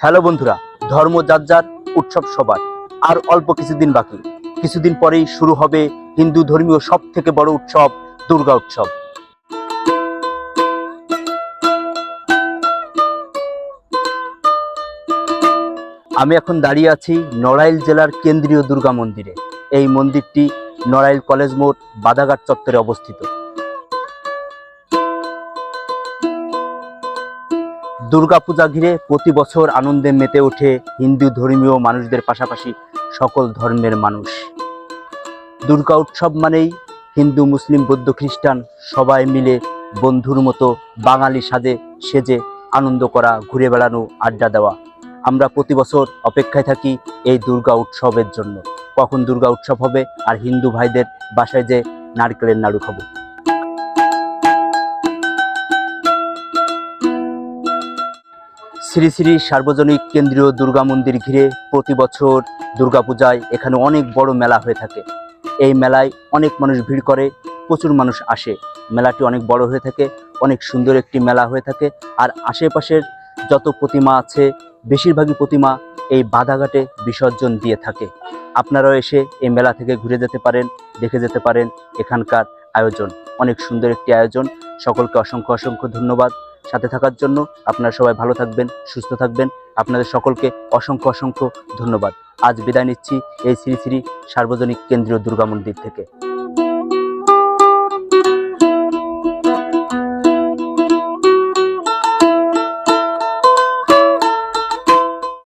Hello বন্ধুরা, ধর্ম যার উৎসব সবার। আর অল্প কিছুদিন বাকি। কিছুদিন পরেই শুরু হবে হিন্দু ধর্মীয় সব থেকে বড় উৎসব, দুর্গা উৎসব। আমি এখন দাঁড়িয়ে আছি নড়াইল জেলার কেন্দ্রীয় দুর্গা মন্দিরে। এই মন্দিরটি নড়াইল কলেজ মোড়, বাদাঘাট চত্বরে অবস্থিত। দুর্গাপূজা ঘিরে প্রতি বছর আনন্দে মেতে ওঠে হিন্দু ধর্মীয় মানুষদের পাশাপাশি সকল ধর্মের মানুষ। দুর্গা উৎসব মানেই হিন্দু, মুসলিম, বৌদ্ধ, খ্রিস্টান সবাই মিলে বন্ধুর মতো বাঙালি সাজে, সেজে আনন্দ করা, ঘুরে বেড়ানো, আড্ডা দেওয়া। আমরা প্রতি বছর অপেক্ষায় থাকি এই দুর্গা উৎসবের জন্য। কখন দুর্গা উৎসব হবে আর হিন্দু ভাইদের বাসায় যে নারকেলের নাড়ু খাব। শ্রী শ্রী সার্বজনিক কেন্দ্রীয় দুর্গা মন্দির ঘিরে প্রতি বছর দুর্গাপূজায় এখানে অনেক বড় মেলা হয়ে থাকে। এই মেলায় অনেক মানুষ ভিড় করে, প্রচুর মানুষ আসে। মেলাটি অনেক বড় হয়ে থাকে, অনেক সুন্দর একটি মেলা হয়ে থাকে আর আশেপাশের যত প্রতিমা আছে, বেশিরভাগই প্রতিমা এই বাধাঘাটে বিসর্জন দিয়ে থাকে। আপনারাও এসে এই মেলা থেকে ঘুরে যেতে পারেন, দেখে যেতে পারেন এখানকার আয়োজন। অনেক সুন্দর একটি আয়োজন। সকলকে অসংখ্য অসংখ্য ধন্যবাদ। সাথে থাকার জন্য আপনারা সবাই ভালো থাকবেন, সুস্থ থাকবেন। আপনাদের সকলকে অসংখ্য অসংখ্য ধন্যবাদ। আজ বিদায় নিচ্ছি এই শ্রী শ্রী সার্বজনিক কেন্দ্রীয় দুর্গা মন্দির থেকে।